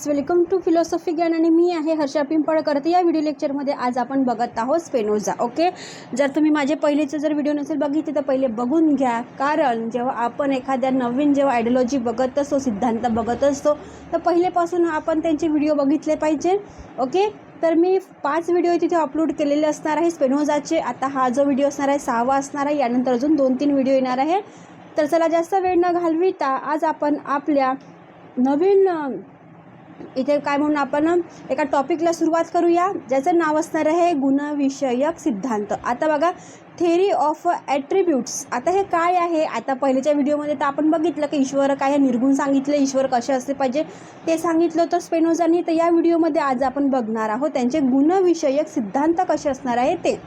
Welcome to philosophy ज्ञान आणि मी आहे हर्षा पिंपळकर तर या व्हिडिओ लेक्चरमध्ये आज आपण बघत आहोत स्पेनोझा ओके जर तुम्ही माझे पहिलेचे जर व्हिडिओ नसेल बघितले तर पहिले बघून घ्या. कारण जेव्हा आपण एखाद्या नवीन जेव्हा आयडिओलॉजी बघत असतो सिद्धांत बघत असतो तर पहिलेपासून आपण त्यांचे व्हिडिओ बघितले पाहिजे ओके तर मी पाच व्हिडिओ तिथे अपलोड केलेले असणार आहे स्पेनोझाचे आता हा जो व्हिडिओ असणार आहे सहावा असणार आहे. यानंतर अजून दोन तीन व्हिडिओ येणार आहे. तर चला जास्त वेळ न घालविता आज आपण आपल्या नवीन इथे काय म्हणून आपण एका टॉपिकला सुरुवात करूया ज्याचं नाव असणार आहे गुणविषयक सिद्धांत. आता बघा थेरी ऑफ ॲट्रिब्यूट्स आता हे काय आहे? आता पहिलेच्या व्हिडिओमध्ये तर आपण बघितलं की ईश्वर काय निर्गुण सांगितलं ईश्वर कसे असले पाहिजे ते सांगितलं होतं स्पेनोजांनी. तर या व्हिडिओमध्ये आज आपण बघणार आहोत त्यांचे गुणविषयक सिद्धांत कसे असणार आहे ते.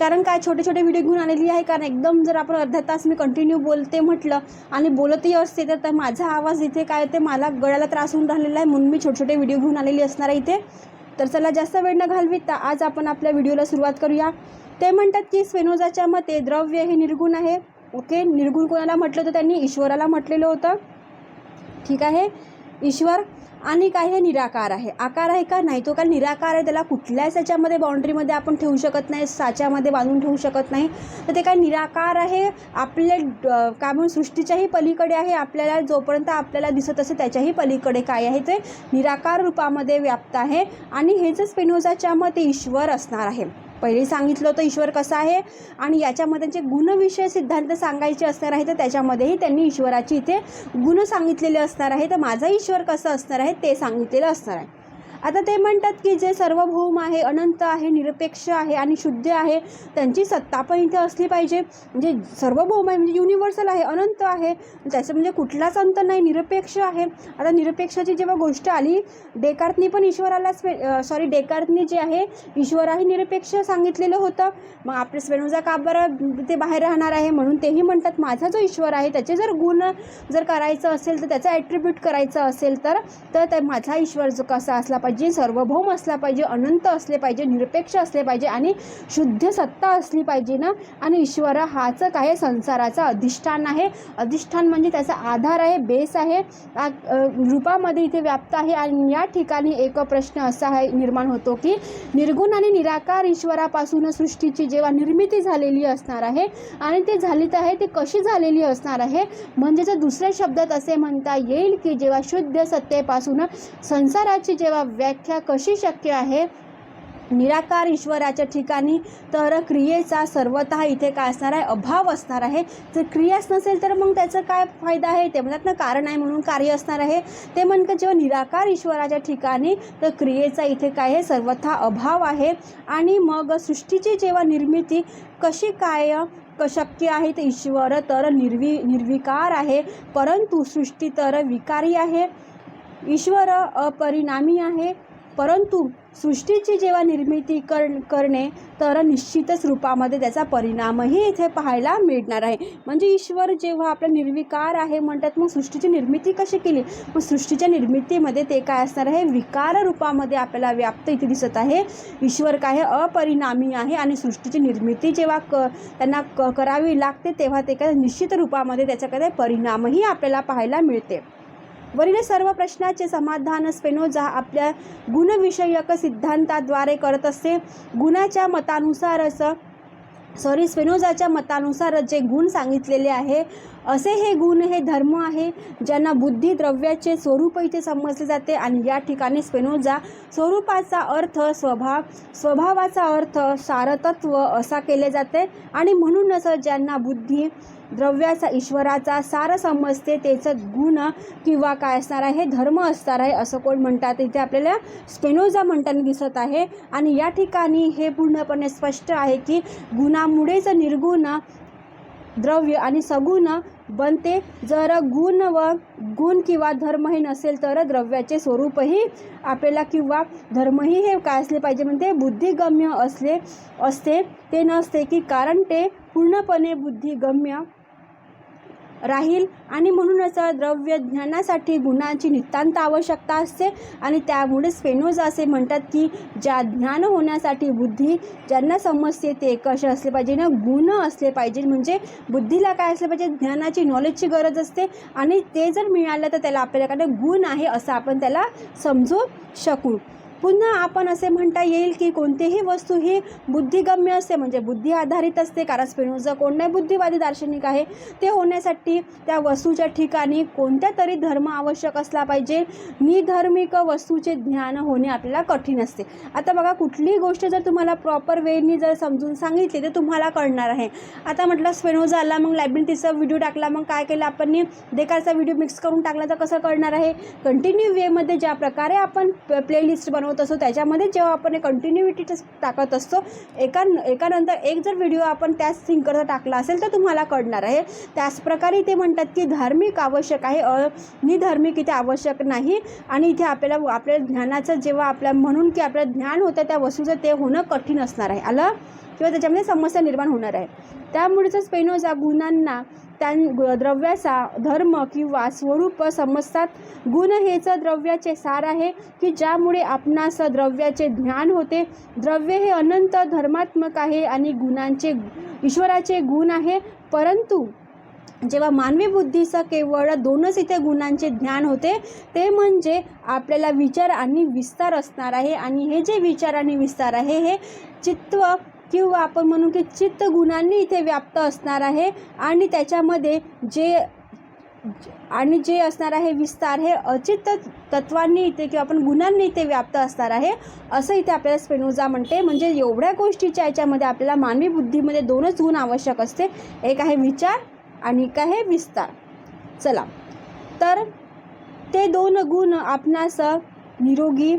कारण काय छोटे छोटे व्हिडिओ घेऊन आलेली आहे. कारण एकदम जर आपण अर्धा तास मी कंटिन्यू बोलते म्हटलं आणि बोलतही असते तर तर माझा आवाज इथे काय ते मला गळ्याला त्रास होऊन राहिलेला आहे म्हणून मी छोटे छोटे व्हिडिओ घेऊन आलेली असणार आहे इथे. तर चला जास्त वेळ न घालविता आज आपण आपल्या व्हिडिओला सुरुवात करूया. ते म्हणतात की स्वेनोजाच्या मते द्रव्य हे निर्गुण आहे. ओके निर्गुण कोणाला म्हटलं होतं त्यांनी ईश्वराला म्हटलेलं होतं. ठीक आहे? ईश्वर आणि काय हे निराकार आहे? आकार आहे का नाही? तो काय निराकार आहे. त्याला कुठल्याच याच्यामध्ये बाउंड्रीमध्ये आपण ठेवू शकत नाही साच्यामध्ये बांधून ठेवू शकत नाही. तर ते काय निराकार आहे? आपल्या काय म्हणून सृष्टीच्याही पलीकडे आहे. आपल्याला जोपर्यंत आपल्याला दिसत असेल त्याच्याही पलीकडे काय आहे? ते निराकार रूपामध्ये व्याप्त आहे. आणि हे जे स्पेनोजाच्या मते ईश्वर असणार आहे. पहिले सांगितलं होतं ईश्वर कसा आहे आणि याच्यामध्ये जे गुणविषय सिद्धांत सांगायचे असणार आहे तर त्याच्यामध्येही त्यांनी ईश्वराची इथे गुण सांगितलेले असणार आहे तर माझा ईश्वर कसं असणार आहे ते सांगितलेलं असणार आहे. आता ते म्हणतात की जे सार्वभौम आहे अनंत आहे निरपेक्ष आहे आणि शुद्ध आहे त्यांची सत्ता पण इथे असली पाहिजे. म्हणजे सार्वभौम आहे म्हणजे युनिव्हर्सल आहे अनंत आहे त्याचं म्हणजे कुठलाच अंत नाही निरपेक्ष आहे. आता निरपेक्षाची जेव्हा गोष्ट आली डेकार्तनी पण ईश्वराला स्वे सॉरी डेकार्तनी जे आहे ईश्वराही निरपेक्ष सांगितलेलं होतं. मग आपले स्वेणुजा का बरं ते बाहेर राहणार आहे म्हणून तेही म्हणतात माझा जो ईश्वर आहे त्याचे जर गुण जर करायचं असेल तर त्याचा ॲट्रिब्यूट करायचं असेल तर तर ते माझा ईश्वर जो कसा असला पाहिजे. सर्वभौम असला पाहिजे अनंत असले पाहिजे निरपेक्ष असले पाहिजे आणि शुद्ध सत्ता असली पाहिजे ना? आणि ईश्वर हाच काय संसाराचं अधिष्ठान आहे? अधिष्ठान म्हणजे त्याचा आधार आहे बेस आहे. रूपामध्ये इथे व्याप्त आहे आणि या ठिकाणी एक प्रश्न असा आहे निर्माण होतो की निर्गुण आणि निराकार ईश्वरापासून सृष्टीची जेव्हा निर्मिती झालेली असणार आहे आणि ते झाली तर आहे ती कशी झालेली असणार आहे? म्हणजे जर दुसऱ्या शब्दात असे म्हणता येईल की जेव्हा शुद्ध सत्तेपासून संसाराची जेव्हा व्याख्या कशी शक्य आहे? निराकार ईश्वराच्या ठिकाणी तर क्रियेचा सर्वतः इथे काय असणार आहे? अभाव असणार आहे. जर क्रियाच नसेल तर मग त्याचं काय फायदा आहे? ते म्हणतात ना कारण आहे म्हणून कार्य असणार आहे. ते म्हणतात जेव्हा निराकार ईश्वराच्या ठिकाणी तर क्रियेचा इथे काय आहे? सर्वथा अभाव आहे. आणि मग सृष्टीची जेव्हा निर्मिती कशी काय क शक्य आहे? ते ईश्वर तर निर्वि निर्विकार आहे. परंतु सृष्टी तर विकारी आहे. ईश्वर अपरिणामी आहे. परंतु सृष्टीची जेव्हा निर्मिती कर करणे तर निश्चितच रूपामध्ये त्याचा परिणामही इथे पाहायला मिळणार आहे. म्हणजे ईश्वर जेव्हा आपला निर्विकार आहे म्हणतात मग सृष्टीची निर्मिती कशी केली? मग सृष्टीच्या निर्मितीमध्ये ते काय असणार आहे? विकार रूपामध्ये आपल्याला व्याप्त इथे दिसत आहे. ईश्वर काय अपरिणामी आहे आणि सृष्टीची निर्मिती जेव्हा क त्यांना क करावी लागते तेव्हा ते काय निश्चित रूपामध्ये त्याचा काय परिणामही आपल्याला पाहायला मिळते. वरील सर्व प्रश्नाचे समाधान स्पेनोजा आपल्या गुणविषयक सिद्धांताद्वारे करत असते गुणाच्या मतानुसारच सॉरी स्पेनोजाच्या मतानुसार जे गुण सांगितलेले आहे असे हे गुण हे धर्म आहे ज्यांना बुद्धी द्रव्याचे स्वरूप इथे समजले जाते. आणि या ठिकाणी स्पेनोजा स्वरूपाचा अर्थ स्वभाव स्वभावाचा अर्थ सारतत्व असा केले जाते. आणि म्हणूनच ज्यांना बुद्धी द्रव्याचा ईश्वराचा सार समजते त्याचं गुण किंवा काय असणार आहे धर्म असणार आहे असं कोण म्हणतात इथे आपल्याला स्पेनोजा म्हणताना दिसत आहे. आणि या ठिकाणी हे पूर्णपणे स्पष्ट आहे की गुणामुळेच निर्गुण द्रव्य आणि सगुण बनते जर गुण व गुण किंवा धर्मही नसेल तर द्रव्याचे स्वरूपही आपल्याला किंवा धर्मही हे काय असले पाहिजे म्हणते? बुद्धिगम्य असले असते. ते नसते की कारण ते पूर्णपणे बुद्धिगम्य राहील. आणि म्हणूनच द्रव्य ज्ञानासाठी गुणांची नितांत आवश्यकता असते. आणि त्यामुळे स्पेनोजा असे म्हणतात की ज्या ज्ञान होण्यासाठी बुद्धी ज्यांना समजते ते कसे असले पाहिजे ना? गुण असले पाहिजे. म्हणजे बुद्धीला काय असले पाहिजे? ज्ञानाची नॉलेजची गरज असते. आणि ते जर मिळालं तर त्याला आपल्याकडे गुण आहे असं आपण त्याला समजू शकू. पुन्हा आपण असे म्हणता येईल की कोणतीही वस्तू ही बुद्धिगम्य असते म्हणजे बुद्धी आधारित असते. कारण स्पेनोजा कोण नाही बुद्धिवादी दार्शनिक आहे ते होण्यासाठी त्या वस्तूच्या ठिकाणी कोणत्या तरी धर्म आवश्यक असला पाहिजे. निधर्मिक वस्तूचे ज्ञान होणे आपल्याला कठीण असते. आता बघा कुठलीही गोष्ट जर तुम्हाला प्रॉपर वेनी जर समजून सांगितली तर तुम्हाला कळणार आहे. आता म्हटलं स्पेनोजा आला मग लायब्ररीचा व्हिडिओ टाकला मग काय केलं आपण? देकारचा व्हिडिओ मिक्स करून टाकला तर कसं कळणार आहे? कंटिन्यू वेमध्ये ज्या प्रकारे आपण प्लेलिस्ट बनवतो असतो. त्याच्यामध्ये जेव्हा आपण कंटिन्युटी टाकत असतो एका एकानंतर एक जर व्हिडिओ आपण त्याच सिंकरचा टाकला असेल तर तुम्हाला कळणार आहे. त्याचप्रकारे ते म्हणतात की धार्मिक आवश्यक आहे. अ निधार्मिक इथे आवश्यक नाही. आणि इथे आपल्याला आपल्या ज्ञानाचं जेव्हा आपल्या म्हणून की आपलं ज्ञान होतं त्या वस्तूचं ते होणं कठीण असणार आहे. आलं? किंवा त्याच्यामध्ये समस्या निर्माण होणार आहे. त्यामुळेच स्पेनोजा गुणांना त्या द्रव्याचा धर्म किंवा स्वरूप समजतात. गुण हेच द्रव्याचे सार आहे की ज्यामुळे आपणास द्रव्याचे ज्ञान होते. द्रव्य हे अनंत धर्मात्मक आहे आणि गुणांचे ईश्वराचे गुण आहे. परंतु जेव्हा मानवी बुद्धीचं केवळ दोनच इथे गुणांचे ज्ञान होते ते म्हणजे आपल्याला विचार आणि विस्तार असणार आहे. आणि हे जे विचार आणि विस्तार आहे हे चित्व किंवा आपण म्हणू की चित्त गुणांनी इथे व्याप्त असणार आहे आणि त्याच्यामध्ये जे आणि जे असणार आहे विस्तार हे अचित तत्वांनी इथे किंवा आपण गुणांनी इथे व्याप्त असणार आहे. असं इथे आपल्याला स्पेनोजा म्हणते. म्हणजे एवढ्या गोष्टीच्या याच्यामध्ये आपल्याला मानवी बुद्धीमध्ये दोनच गुण आवश्यक असते. एक आहे विचार आणि एक आहे विस्तार. चला. तर ते दोन गुण आपणास निरोगी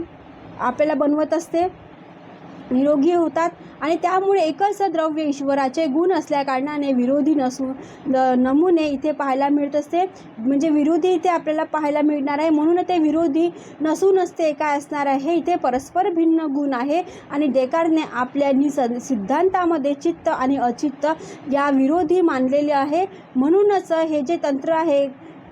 आपल्याला बनवत असते. निरोगी होतात. आणि त्यामुळे एकच द्रव्य ईश्वराचे गुण असल्या कारणाने विरोधी नसून नमुने इथे पाहायला मिळत असते. म्हणजे विरोधी इथे आपल्याला पाहायला मिळणार आहे. म्हणून ते विरोधी नसून असते काय असणार आहे? इथे परस्पर भिन्न गुण आहे. आणि डेकारने आपल्या निस सिद्धांतामध्ये चित्त आणि अचित्त या विरोधी मानलेले आहे. म्हणूनच हे जे तंत्र आहे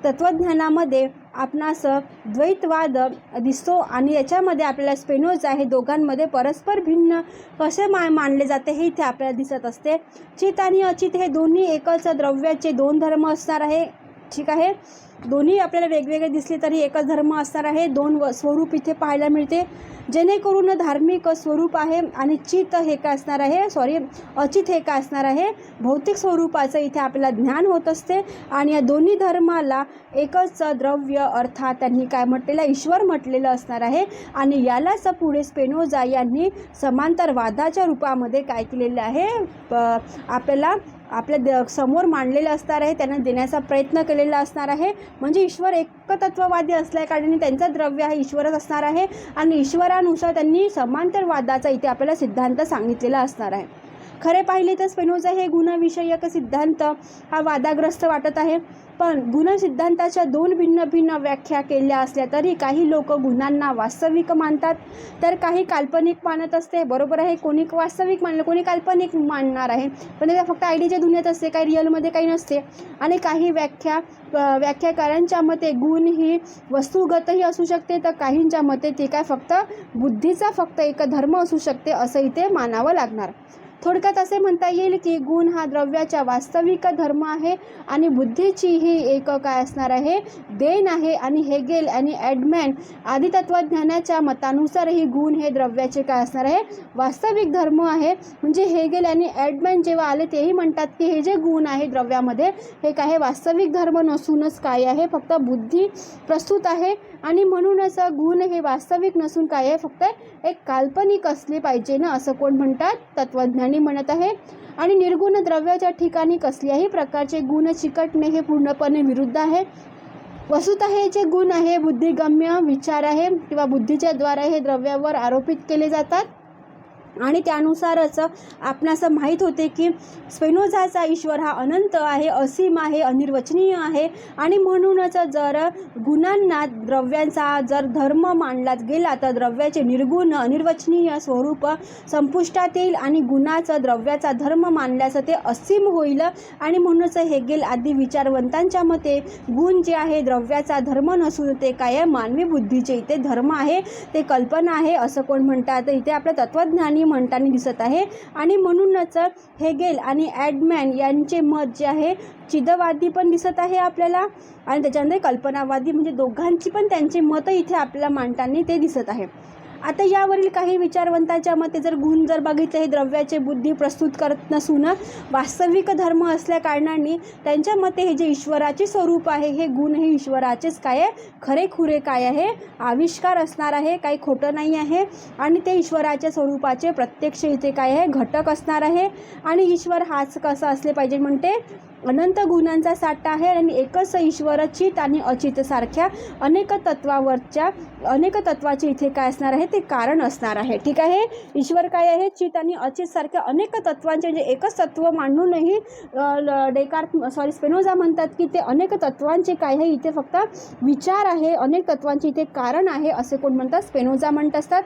तत्त्वज्ञानामध्ये आपणास द्वैतवाद दिसतो आणि याच्यामध्ये आपल्याला स्पेनोजा हे दोघांमध्ये परस्पर भिन्न कसे मा मानले जाते हे इथे आपल्याला दिसत असते. चित आणि अचित हे दोन्ही एकच द्रव्याचे दोन धर्म असणार आहे. ठीक आहे. दोन्ही आपल्याला वेगवेगळे दिसले तरी एकच धर्म असणार आहे. दोन व स्वरूप इथे पाहायला मिळते. जेणेकरून धार्मिक स्वरूप आहे आणि चित हे काय असणार आहे? सॉरी अचित हे काय असणार आहे? भौतिक स्वरूपाचं इथे आपल्याला ज्ञान होत असते आणि या दोन्ही धर्माला एकच द्रव्य अर्थात त्यांनी काय म्हटलेलं? ईश्वर म्हटलेलं असणार आहे. आणि यालाच पुढे स्पेनोजा यांनी समांतरवादाच्या रूपामध्ये काय केलेलं आहे? आपल्याला आपल्या द समोर मांडलेलं असणार आहे त्यांना देण्याचा प्रयत्न केलेला असणार आहे. म्हणजे ईश्वर एकतत्ववादी असल्या कारणाने द्रव्य हा ईश्वरच असणार आहे. आणि ईश्वरानुसार त्यांनी समांतरवादाचा इथे आपल्याला सिद्धांत सांगितलेला असणार आहे. खरे पाहिले तर स्पेनोजा हे गुणविषयक सिद्धांत हा वादाग्रस्त वाटत आहे. पण गुणसिद्धांताच्या दोन भिन्न भिन्न व्याख्या केल्या असल्या तरी काही लोक गुणांना वास्तविक मानतात. तर काही काल्पनिक मानत असते बरोबर आहे. कोणी वास्तविक मानलं कोणी काल्पनिक मानणार आहे. पण त्याच्या फक्त आयडीच्या दुनियेत असते काही रिअलमध्ये काही नसते. आणि काही व्याख्या व्याख्याकारांच्या मते गुण ही वस्तुगतही असू शकते. तर काहींच्या मते ते काय फक्त बुद्धीचा फक्त एक धर्म असू शकते असं इथे मानावं लागणार. थोडक्यात असे म्हणता येईल की गुण हा द्रव्याच्या वास्तविक धर्म आहे आणि बुद्धीची ही एक काय असणार आहे? देण आहे आणि हेगेल आणि ॲडमॅन आदी तत्वज्ञानाच्या मतानुसारही गुण हे द्रव्याचे काय असणार आहे? वास्तविक धर्म आहे. म्हणजे हेगेल आणि ॲडमॅन जेव्हा आले तेही म्हणतात की हे जे गुण आहे द्रव्यामध्ये हे काय वास्तविक धर्म नसूनच काय आहे? फक्त बुद्धी प्रस्तुत आहे आणि म्हणूनच गुण हे वास्तविक नसून काय आहे? फक्त एक काल्पनिक असले पाहिजे ना असं कोण म्हणतात? तत्वज्ञानी म्हणत आहे. आणि निर्गुण द्रव्याच्या ठिकाणी कसल्याही प्रकारचे गुण चिकटणे हे पूर्णपणे विरुद्ध आहे. वस्तुत हे जे गुण आहे बुद्धिगम्य विचार आहे किंवा बुद्धीच्या द्वारे हे द्रव्यावर आरोपित केले जातात. आणि त्यानुसारच आपणास माहीत होते की स्पेनोझाचा ईश्वर हा अनंत आहे असीम आहे अनिर्वचनीय आहे. आणि म्हणूनच जर गुणांना द्रव्यांचा जर धर्म मानला गेला तर द्रव्याचे निर्गुण अनिर्वचनीय स्वरूप संपुष्टात येईल आणि गुणाचं द्रव्याचा धर्म मानल्याचं ते असीम होईल. आणि म्हणूनच हेगेल आदी विचारवंतांच्या मते गुण जे आहे द्रव्याचा धर्म नसून ते काय? मानवी बुद्धीचे इथे धर्म आहे ते कल्पना आहे असं कोण म्हणतात? इथे आपल्या तत्त्वज्ञानी म्हणताना दिसत आहे. आणि म्हणूनच हेगेल आणि ॲडमॅन यांचे मत जे आहे चिदवादी पण दिसत आहे आपल्याला. आणि त्याच्यानंतर कल्पनावादी म्हणजे दोघांची पण त्यांचे मतं इथे आपल्याला मांडताना ते दिसत आहे. आता यावरील काही विचारवंतांच्या मते जर गुण जर बघितले हे द्रव्याचे बुद्धी प्रस्तुत करत नसून वास्तविक धर्म असल्या कारणाने त्यांच्या मते हे जे ईश्वराचे स्वरूप आहे हे गुण हे ईश्वराचेच काय आहे? खरे खुरे काय आहे? आविष्कार असणार आहे काही खोटं नाही आहे. आणि ते ईश्वराच्या स्वरूपाचे प्रत्यक्ष इथे काय आहे? घटक असणार आहे. आणि ईश्वर हाच कसा असले पाहिजे म्हणते? अनंत गुणांचा साठा आहे आणि एकच ईश्वर चित आणि अचित सारख्या अनेक तत्वावरच्या अनेक तत्वाचे इथे काय असणार आहेत? ते कारण असणार आहे. ठीक आहे? ईश्वर काय आहे? चित आणि अचित सारख्या अनेक तत्वांचे म्हणजे एकच तत्व मांडूनही अ, ल- सॉरी स्पेनोझा म्हणतात की ते अनेक तत्वांचे काय आहे? इथे फक्त विचार आहे. अनेक तत्वांचे इथे कारण आहे असे कोण म्हणतात? स्पेनोजा म्हणत असतात.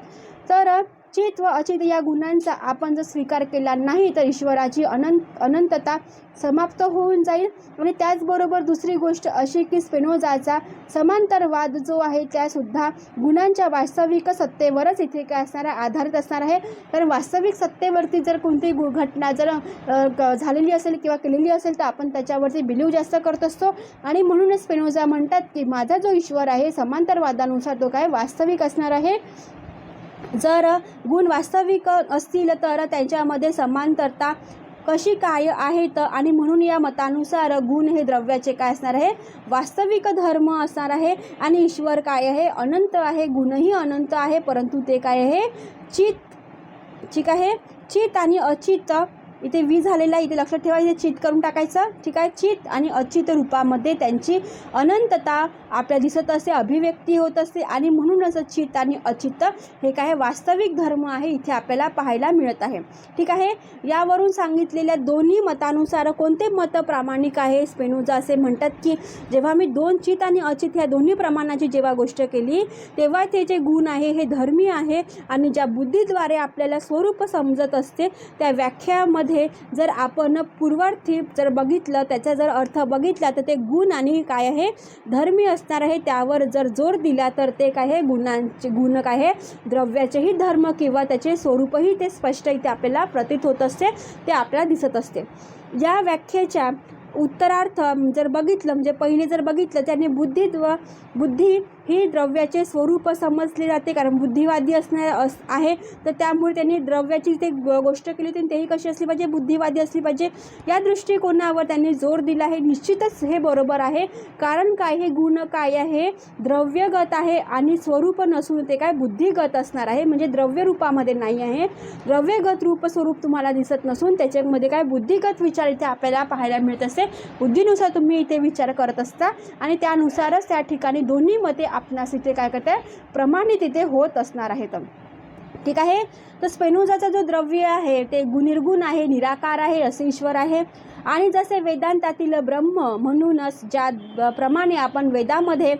तर चित व अचित या गुणांचा आपण जर स्वीकार केला नाही तर ईश्वराची अनंत अनंतता समाप्त होऊन जाईल. आणि त्याचबरोबर दुसरी गोष्ट अशी की स्पेनोजाचा समांतरवाद जो आहे त्यासुद्धा गुणांच्या वास्तविक सत्तेवरच इथे काय असणार आहे आधारित असणार आहे. कारण वास्तविक सत्तेवरती जर कोणतीही गु घटना जर क- झालेली असेल किंवा केलेली असेल तर आपण त्याच्यावरती बिलीव जास्त करत असतो. आणि म्हणूनच स्पेनोजा म्हणतात की माझा जो ईश्वर आहे समांतरवादानुसार तो काय वास्तविक असणार आहे. जर गुण वास्तविक असतील तर त्यांच्यामध्ये समांतरता कशी काय आहेत आणि म्हणून या मतानुसार गुण हे द्रव्याचे काय असणार आहे? वास्तविक धर्म असणार आहे आणि ईश्वर काय आहे? अनंत आहे. गुणही अनंत आहे परंतु ते काय आहे? चित ठीक आहे? चित आणि अचित इथे वी झालेला आहे. इथे लक्षात ठेवा इथे चित करून टाकायचं. ठीक आहे? चित आणि अचित रूपामध्ये त्यांची अनंतता आपल्या दिसत असते अभिव्यक्ती होत असते आणि म्हणूनच चित आणि अचित हे काय वास्तविक धर्म आहे इथे आपल्याला पाहायला मिळत आहे. ठीक आहे? यावरून सांगितलेल्या दोन्ही मतानुसार कोणते मत प्रामाणिक आहे? स्पेनोजा असे म्हणतात की जेव्हा मी दोन चित आणि अचित ह्या दोन्ही प्रमाणाची जेव्हा गोष्ट केली तेव्हा ते जे गुण आहे हे धर्मी आहे आणि ज्या बुद्धीद्वारे आपल्याला स्वरूप समजत असते त्या व्याख्यामध्ये जर आपण पूर्वार्थी जर बघितलं त्याचा जर अर्थ बघितला तर ते गुण आणि काय आहे? धर्मी असणार आहे त्यावर जर जोर दिला तर ते काय आहे? गुणांचे गुण काय आहे? द्रव्याचेही धर्म किंवा त्याचे स्वरूपही ते स्पष्ट इथे आपल्याला प्रतीत होत असते ते आपल्याला दिसत असते. या व्याख्येच्या उत्तरार्थ जर बघितलं म्हणजे पहिले जर बघितलं त्याने बुद्धित्व बुद्धी ही द्रव्याचे स्वरूप समजले जाते कारण बुद्धिवादी असणार अस आहे. तर त्यामुळे त्यांनी द्रव्याची ते गोष्ट केली होती आणि तेही कशी असली पाहिजे? बुद्धिवादी असली पाहिजे. या दृष्टिकोनावर त्यांनी जोर दिला आहे. निश्चितच हे बरोबर आहे. कारण काय? हे गुण काय आहे? द्रव्यगत आहे आणि स्वरूप नसून ते काय? बुद्धिगत असणार आहे. म्हणजे द्रव्य रूपामध्ये नाही आहे. द्रव्यगत रूप स्वरूप तुम्हाला दिसत नसून त्याच्यामध्ये काय? बुद्धिगत विचार इथे आपल्याला पाहायला मिळत असते बुद्धीनुसार तुम्ही इथे विचार करत असता आणि त्यानुसारच त्या ठिकाणी दोन्ही मते आपणास इथे काय करते प्रमाणित इथे होत असणार आहेत. ठीक आहे? तर स्पेनोजाचा जो द्रव्य आहे ते गुनिर्गुण आहे निराकार आहे असे ईश्वर आहे. आणि जसे वेदांतातील ब्रह्म म्हणूनच ज्या प्रमाणे आपण वेदामध्ये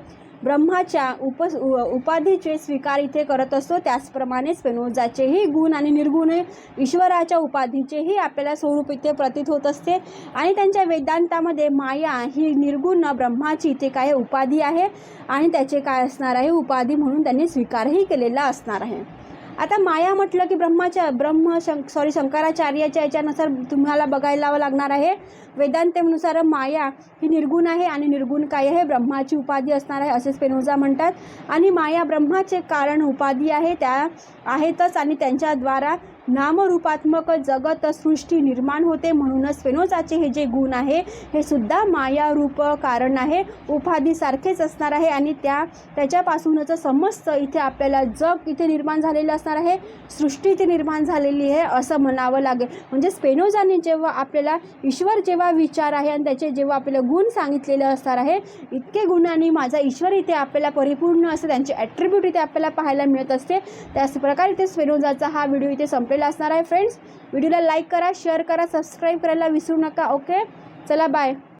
ब्रह्माच्या उप उ- उपाधीचे स्वीकार इथे करत असतो. त्याचप्रमाणे स्पेनोजाचेही गुण आणि निर्गुण ईश्वराच्या उपाधीचेही आपल्याला स्वरूप इथे प्रतीत होत असते. आणि त्यांच्या वेदांतामध्ये माया ही निर्गुण ब्रह्माची इथे काय उपाधी आहे? आणि त्याचे काय असणार आहे? उपाधी म्हणून त्यांनी स्वीकारही केलेला असणार आहे. आता माया म्हटलं की ब्रह्माच्या ब्रह्म शं सॉरी शंकराचार्याच्या याच्यानुसार तुम्हाला बघायला लागणार आहे. वेदांतेनुसार माया ही निर्गुण आहे आणि निर्गुण काय आहे? ब्रह्माची उपाधी असणार आहे असे स्पेनोजा म्हणतात. आणि माया ब्रह्माचे कारण उपाधी आहे त्या आहेतच आणि त्यांच्याद्वारा नामरूपात्मक जगत सृष्टी निर्माण होते म्हणूनच स्पेनोजाचे हे जे गुण आहे हे सुद्धा मायारूप कारण आहे. उपाधीसारखेच असणार आहे आणि त्या त्याच्यापासूनच समस्त इथे आपल्याला जग इथे निर्माण झालेलं असणार आहे सृष्टी इथे निर्माण झालेली आहे असं म्हणावं लागेल. म्हणजे स्पेनोजाने जेव्हा आपल्याला ईश्वर जेव्हा विचार आहे आणि त्याचे जेव्हा आपल्याला गुण सांगितलेले असणार आहे इतके गुणांनी माझा ईश्वर इथे आपल्याला परिपूर्ण असं त्यांचे ॲट्रिब्यूट इथे आपल्याला पाहायला मिळत असते. त्याच प्रकारे इथे स्पेनोजाचा हा व्हिडिओ इथे संपले वेळ असणार आहे फ्रेंड्स व्हिडिओला लाईक करा शेअर करा सबस्क्राईब करायला विसरू नका ओके चला बाय